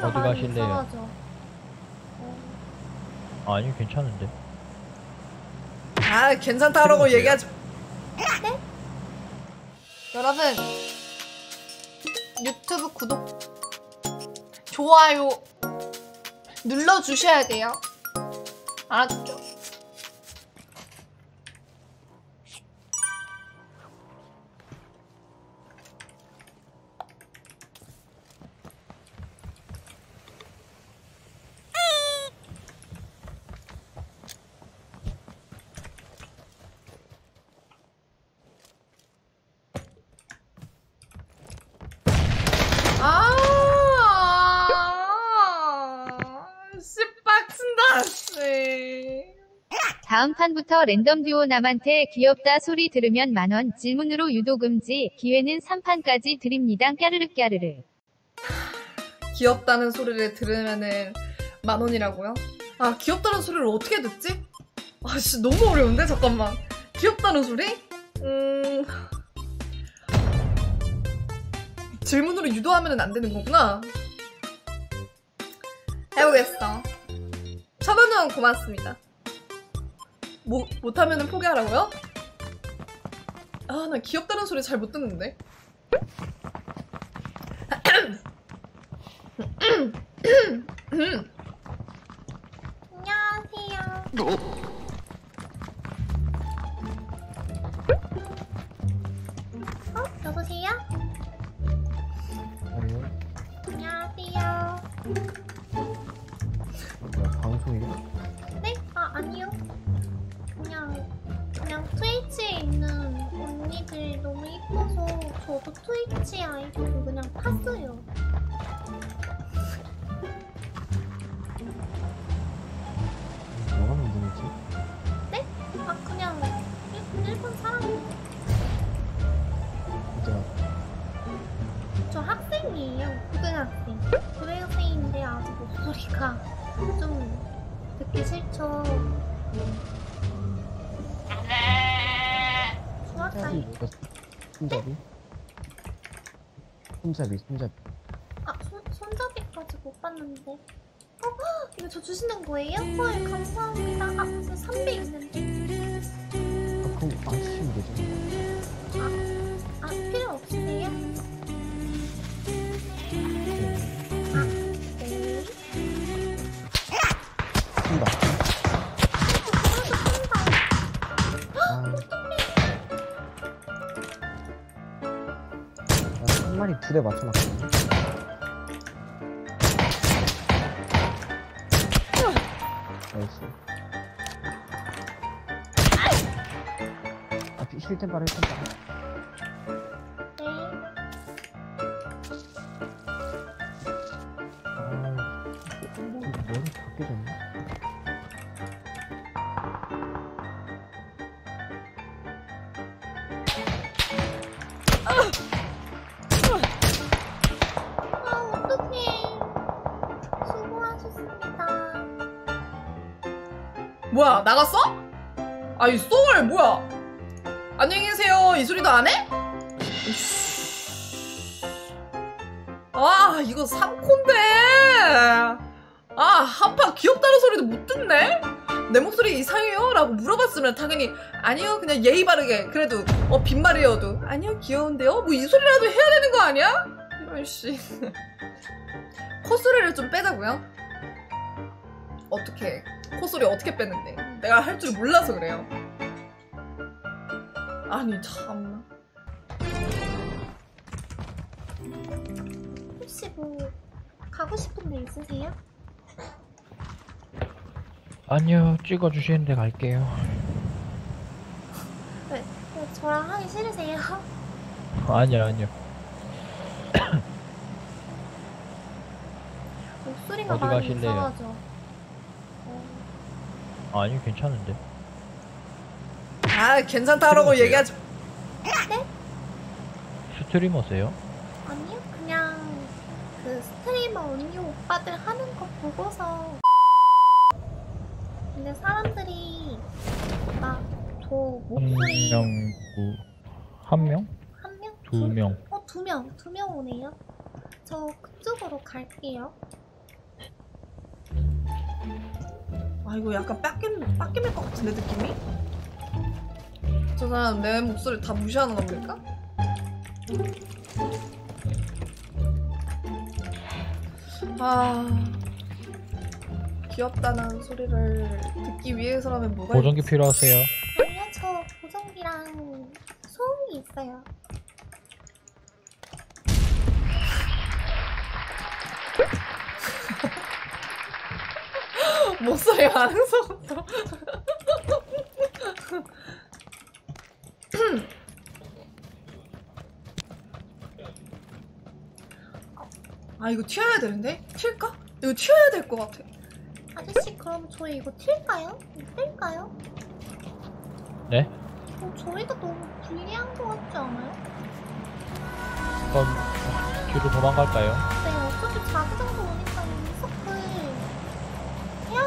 소리가 어디 많이 가실래요? 어, 아니 괜찮은데 아 괜찮다라고 그러세요? 얘기하지 네? 여러분 유튜브 구독 좋아요 눌러 주셔야 돼요. 알았죠? 아, 씨빡친다, 씨. 다음 판부터 랜덤 듀오 남한테 귀엽다 소리 들으면 만원 질문으로 유도 금지 기회는 3판까지 드립니다. 까르르 까르르 귀엽다는 소리를 들으면은 만 원이라고요? 아 귀엽다는 소리를 어떻게 듣지? 아씨 너무 어려운데? 잠깐만. 귀엽다는 소리? 음. 질문으로 유도하면 안 되는 거구나. 해보겠어. 천원 원 고맙습니다 뭐, 못하면 포기하라고요? 아 나 귀엽다는 소리 잘 못 듣는데 안녕하세요. 트위치에 있는 언니들 너무 이뻐서 저도 트위치 아이디를 그냥 팠어요. 뭐 하는 분이지? 네? 아, 그냥 일, 일본 사람이에요. 진짜 저 학생이에요. 고등학생. 고등학생인데 아직 목소리가 좀 듣기 싫죠. 이 좋았어요. 뭐가 손잡이? 손잡이, 손잡이. 아, 손, 손잡이까지 못 봤는데. 어, 헉, 이거 저 주시는 거예요? 헐, 감사합니다. 아, 저300 있는데. 아, 그럼 안 쓰시면 되죠. 아, 필요 없으세요? 두 대 맞춰놨거든요. 나이스. 아, 피- 힐템 바로 힐템 바로. 네. 뭐야 나갔어? 아이 쏘을 뭐야 안녕히 계세요 이 소리도 안 해? 이씨. 아 이거 3콘데 아 한파 귀엽다는 소리도 못 듣네 내 목소리 이상해요? 라고 물어봤으면 당연히 아니요 그냥 예의 바르게 그래도 어 빈말이어도 아니요 귀여운데요? 뭐 이 소리라도 해야 되는 거 아니야? 이런 씨 콧소리를 좀 빼자고요 어떻게 콧소리 어떻게 빼는데 내가 할 줄 몰라서 그래요 아니 참나 혹시 뭐, 가고 싶은 데 있으세요? 아니요 찍어주시는데 갈게요 네, 네, 저랑 하기 싫으세요? 아니요 아니요 목소리가 어디 많이 가실래요? 이상하죠. 어, 아니 괜찮은데 아 괜찮다라고? 얘기하지 스트리머세요? 아니요, 그냥 그 스트리머 언니 오빠들 하는 거 보고서. 근데 사람들이 막저 목소리 한 명, 두, 한 명? 한 명? 두 명. 어, 두 명. 두 명 오네요. 저 그쪽으로 갈게요. 아 이거 약간 빡겜 빡겜일 것 같은데 느낌이? 저 사람 내 목소리 다 무시하는 겁니까? 아 귀엽다는 소리를 듣기 위해서라면 뭐가 보정기 있지? 필요하세요? 아니요, 저 보정기랑 소음이 있어요. 목소리 반응서부터 아 이거 튀어야 되는데? 튈까? 이거 튀어야 될 것 같아 아저씨, 그럼 저희 이거 튈까요? 뺄까요? 네? 어, 저희가 너무 불리한 것 같지 않아요? 그럼 뒤로 도망갈까요? 네, 어차피 자기장도 오니까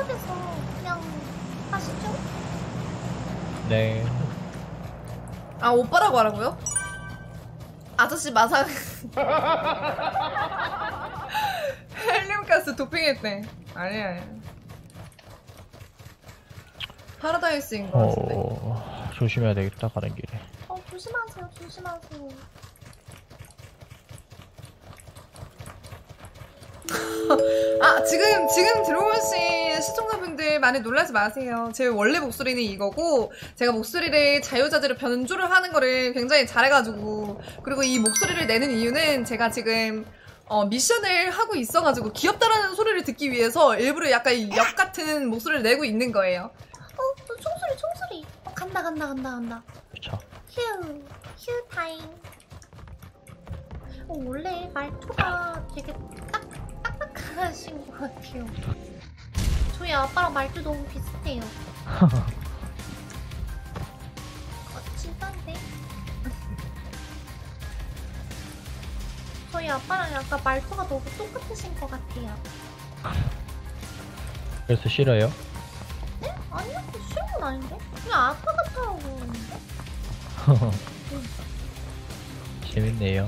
해야 돼서 그냥 하시죠? 네. 아 오빠라고 하라고요? 아저씨 마상 헬륨가스 도핑했대 아니야 아니야 파라다이스인 것 같은데 어, 조심해야 되겠다, 가는 길에. 어, 조심하세요, 조심하세요. 아 지금 지금 들어 오신 시청자분들 많이 놀라지 마세요. 제 원래 목소리는 이거고 제가 목소리를 자유자재로 변조를 하는 거를 굉장히 잘해가지고 그리고 이 목소리를 내는 이유는 제가 지금 어, 미션을 하고 있어가지고 귀엽다라는 소리를 듣기 위해서 일부러 약간 이역 같은 목소리를 내고 있는 거예요. 어, 또 총소리, 총소리. 어, 간다, 간다, 간다, 간다. 자, 휴, 휴 타임. 어, 원래 말투가 되게 딱, 딱딱하신 것 같아요. 저희 아빠랑 말투 너무 비슷해요. 거칠한데 저희 아빠랑 약간 말투가 너무 똑같으신 것 같아요. 그래서 싫어요? 네? 아니요, 그 싫은 건 아닌데? 그냥 아빠 같아요, 그러는데? 재밌네요.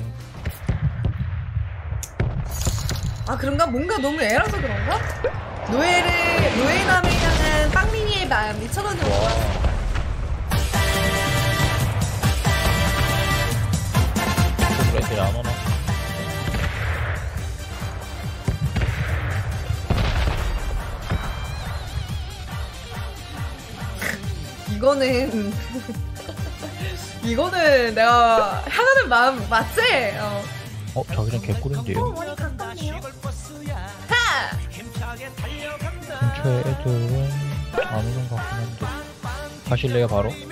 아 그런가? 뭔가 너무 애라서 그런가? 노예를 노예남을 향한 빵민이의 마음 2,000원으로 모았어. 좀 애들이 안 오나? 이거는 이거는 내가 향하는 마음 맞지? 어. 어, 어, 개꿀인데요. 근처에 애들은 안 오는 것 같긴 한데. 가실래요, 바로? 네.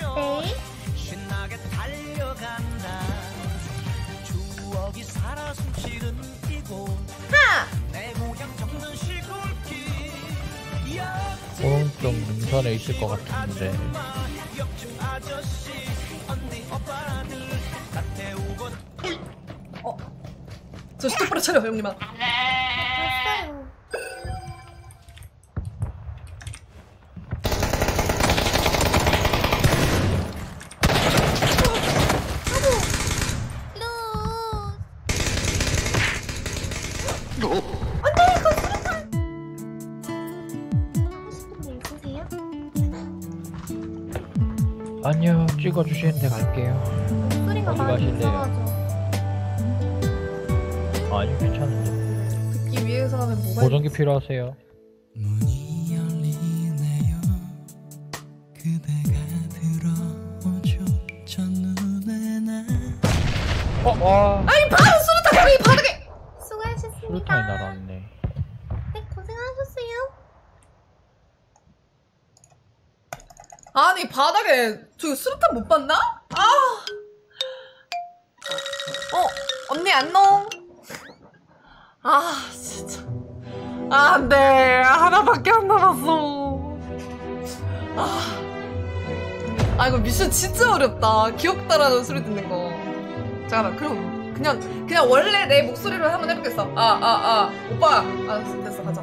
하! 오른쪽 능선에 있을 것 같은데. 저씨 똑바로 차려 형님아 있으세요? 아니요, 찍어주시는데 갈게요. 목소리가 어디 많이 가실래요? 이상하죠? 아니, 괜찮은데. 듣기 위해서라면 뭐가 보정기 필요하세요? 문이 열리네요 그대가 들어오죠 첫눈에 나 어, 와. 아니 바로 수류탄 수류탄이 날아왔네. 네, 고생하셨어요. 아니 바닥에 저기 수류탄 못 봤나? 아! 어 언니 안녕 아 진짜 아, 안 돼 하나밖에 안 남았어 아. 아 이거 미션 진짜 어렵다 귀엽다라는 소리 듣는 거 잠깐만 그럼 그냥 그냥 원래 내 목소리로 한번 해보겠어. 아 아 아 오빠. 아 됐어 가자